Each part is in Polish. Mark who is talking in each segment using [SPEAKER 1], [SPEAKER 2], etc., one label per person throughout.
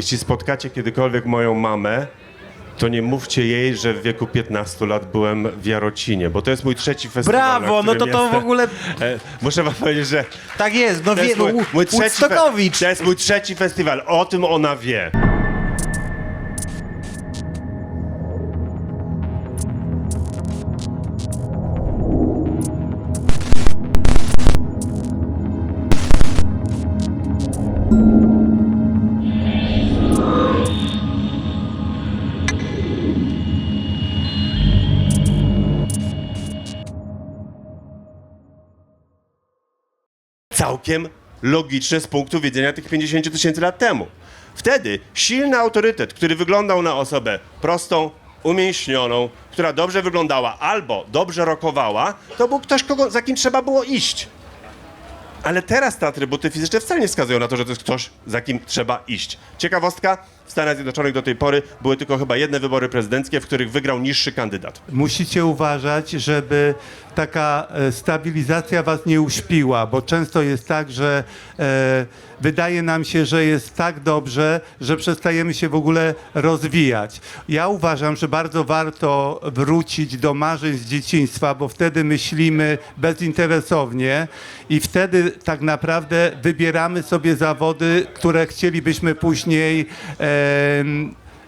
[SPEAKER 1] Jeśli spotkacie kiedykolwiek moją mamę, to nie mówcie jej, że w wieku 15 lat byłem w Jarocinie, bo to jest mój trzeci festiwal.
[SPEAKER 2] Brawo, no to to w
[SPEAKER 1] jestem.
[SPEAKER 2] ogóle
[SPEAKER 1] E, Muszę wam powiedzieć, że
[SPEAKER 2] tak jest, no
[SPEAKER 1] to
[SPEAKER 2] wie,
[SPEAKER 1] jest mój, mój trzeci, fe-
[SPEAKER 2] Woodstockowicz.
[SPEAKER 1] to jest mój trzeci festiwal. O tym ona wie. Całkiem logiczne z punktu widzenia tych 50 tysięcy lat temu. Wtedy silny autorytet, który wyglądał na osobę prostą, umięśnioną, która dobrze wyglądała albo dobrze rokowała, to był ktoś, kogo, za kim trzeba było iść. Ale teraz te atrybuty fizyczne wcale nie wskazują na to, że to jest ktoś, za kim trzeba iść. Ciekawostka, w Stanach Zjednoczonych do tej pory były tylko chyba jedne wybory prezydenckie, w których wygrał niższy kandydat.
[SPEAKER 3] Musicie uważać, żeby taka e, stabilizacja was nie uśpiła, bo często jest tak, że e, wydaje nam się, że jest tak dobrze, że przestajemy się w ogóle rozwijać. Ja uważam, że bardzo warto wrócić do marzeń z dzieciństwa, bo wtedy myślimy bezinteresownie i wtedy tak naprawdę wybieramy sobie zawody, które chcielibyśmy później. em,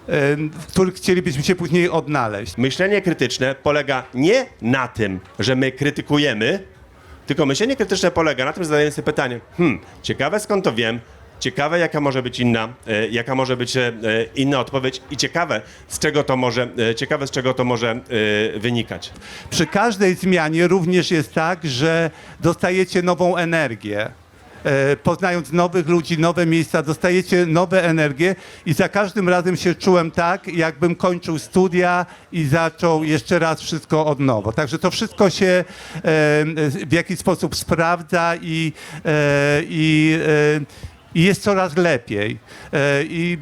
[SPEAKER 3] w których chcielibyśmy się później odnaleźć.
[SPEAKER 1] Myślenie krytyczne polega nie na tym, że my krytykujemy, tylko myślenie krytyczne polega na tym, że zadajemy sobie pytanie, hmm, ciekawe skąd to wiem, ciekawe jaka może być inna, e, jaka może być e, inna odpowiedź i ciekawe z czego to może, e, ciekawe z czego to może e, wynikać.
[SPEAKER 3] Przy każdej zmianie również jest tak, że dostajecie nową energię. E, Poznając nowych ludzi, nowe miejsca, dostajecie nowe energie i za każdym razem się czułem tak, jakbym kończył studia i zaczął jeszcze raz wszystko od nowa. Także to wszystko się e, w jakiś sposób sprawdza i, e, i, i jest coraz lepiej. E, I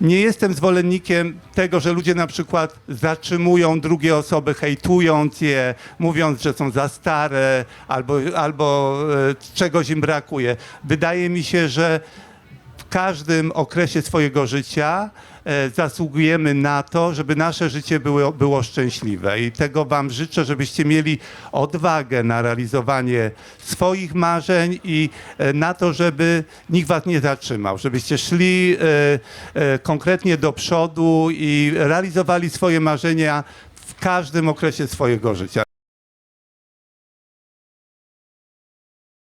[SPEAKER 3] nie jestem zwolennikiem tego, że ludzie na przykład zatrzymują drugie osoby, hejtując je, mówiąc, że są za stare albo, albo e, czegoś im brakuje. Wydaje mi się, że w każdym okresie swojego życia zasługujemy na to, żeby nasze życie było, było szczęśliwe. I tego Wam życzę, żebyście mieli odwagę na realizowanie swoich marzeń i e, na to, żeby nikt Was nie zatrzymał, żebyście szli e, e, konkretnie do przodu i realizowali swoje marzenia w każdym okresie swojego życia.